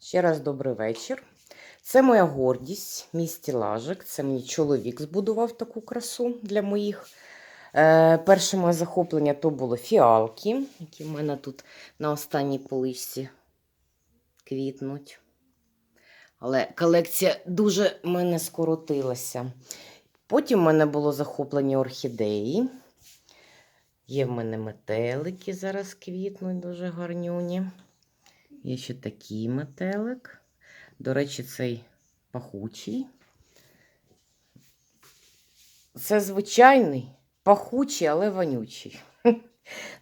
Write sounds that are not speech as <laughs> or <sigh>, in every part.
Ще раз добрий вечір. Це моя гордість, мій стілажик. Це мені чоловік збудував таку красу для моїх. Е, перше моє захоплення то було фіалки, які в мене тут на останній поличці квітнуть. Але колекція дуже в мене скоротилася. Потім в мене було захоплення орхідеї. Є в мене метелики зараз квітнуть дуже гарнюні. Є ще такий метелик. До речі, цей пахучий. Це звичайний, пахучий, але вонючий. <laughs>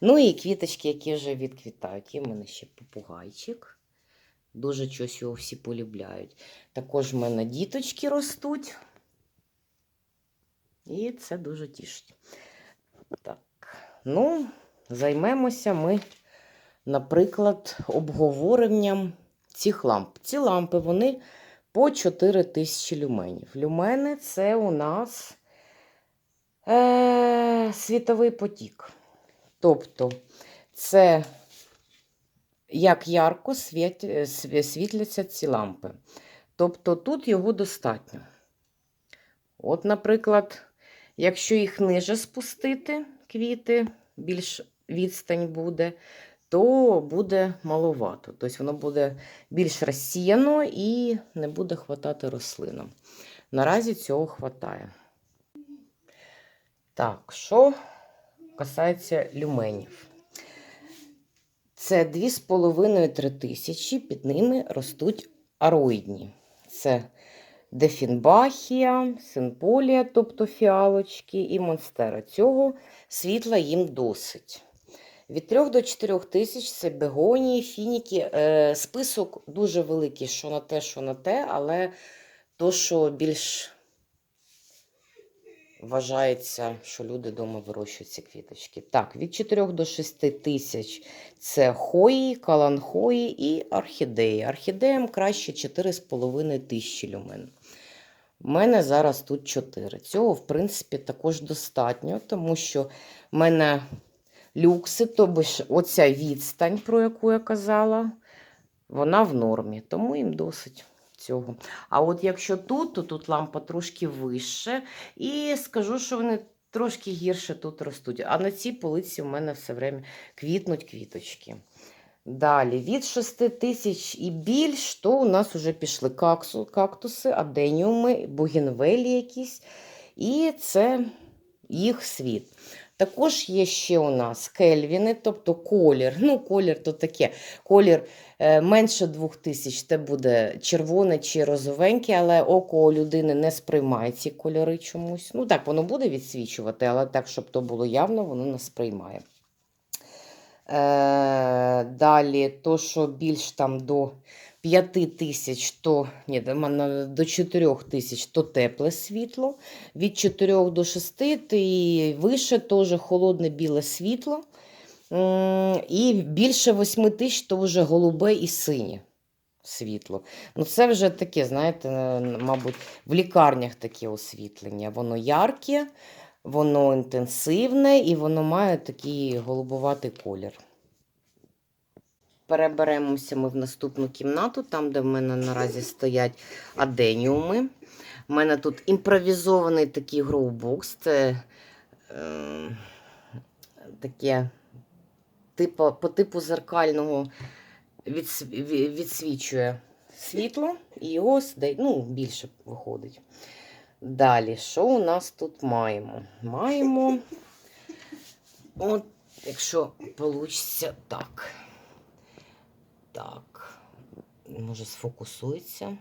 Ну і квіточки, які вже відквітають. Є в мене ще попугайчик. Дуже щось його всі полюбляють. Також в мене діточки ростуть. І це дуже тішить. Так, ну, займемося ми наприклад, обговоренням цих ламп. Ці лампи вони по 4 тисячі люменів. Люмени це у нас е- світовий потік. Тобто, це як ярко світ, світляться ці лампи. Тобто тут його достатньо. От, наприклад, якщо їх ниже спустити, квіти, більш відстань буде, то буде маловато. Тобто воно буде більш розсіяно і не буде хватати рослинам. Наразі цього хватає. Так, що касається люменів. Це 2,5-3 тисячі, під ними ростуть ароїдні. Це дефінбахія, синполія, тобто фіалочки, і монстера. Цього світла їм досить. Від 3 до 4 тисяч це бегонії, фініки. Е, список дуже великий, що на те, що на те, але то, що більш вважається, що люди вдома вирощують ці квіточки. Так, від 4 до 6 тисяч це хої, каланхої і орхідеї. Орхідеям краще 4,5 тисячі люмен. У мене зараз тут 4. Цього, в принципі, також достатньо, тому що в мене люкси, тобто ж оця відстань, про яку я казала, вона в нормі, тому їм досить цього. А от якщо тут, то тут лампа трошки вище, і скажу, що вони трошки гірше тут ростуть. А на цій полиці в мене все время квітнуть квіточки. Далі, від 6 тисяч і більш, то у нас вже пішли каксу, кактуси, аденіуми, бугенвелі якісь. І це їх світ. Також є ще у нас кельвіни, тобто колір. Ну, колір то таке. Колір е, менше 2000 це буде червоне чи розовеньке, але око людини не сприймає ці кольори чомусь. Ну так, воно буде відсвічувати, але так, щоб то було явно, воно не сприймає. Е, далі, то, що більш там до 5 тисяч, то ні, до 4 тисяч то тепле світло. Від 4 до 6 і вище теж холодне біле світло. І більше 8 тисяч то вже голубе і синє світло. Ну, це вже таке, знаєте, мабуть, в лікарнях таке освітлення. Воно ярке, воно інтенсивне і воно має такий голубоватий колір. Переберемося ми в наступну кімнату, там, де в мене наразі стоять аденіуми. У мене тут імпровізований такий гроубокс. Це е, таке типу, по типу зеркального відс, ві- відсвічує світло і ось ну, більше виходить. Далі, що у нас тут маємо? Маємо, от, якщо вийде так. Так, може сфокусується.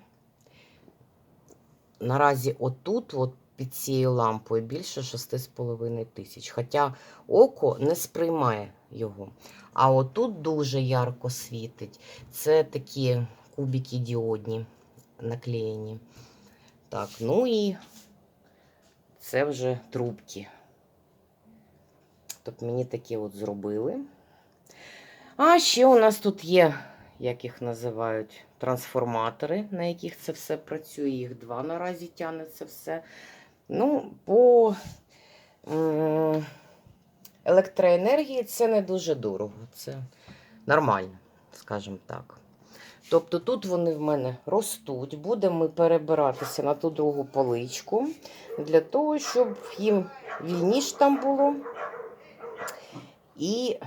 Наразі отут, от під цією лампою, більше 6,5 тисяч. Хоча око не сприймає його. А отут дуже ярко світить. Це такі кубики діодні наклеєні. Так, ну і це вже трубки. Тобто мені такі от зробили. А ще у нас тут є, як їх називають, трансформатори, на яких це все працює. Їх два наразі тягне це все. Ну, по електроенергії це не дуже дорого. Це нормально, скажімо так. Тобто тут вони в мене ростуть. Будемо перебиратися на ту другу поличку для того, щоб їм вільніше там було. І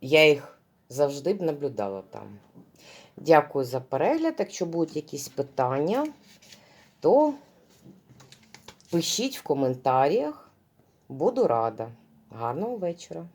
я їх завжди б наблюдала там. Дякую за перегляд. Якщо будуть якісь питання, то пишіть в коментарях. Буду рада. Гарного вечора.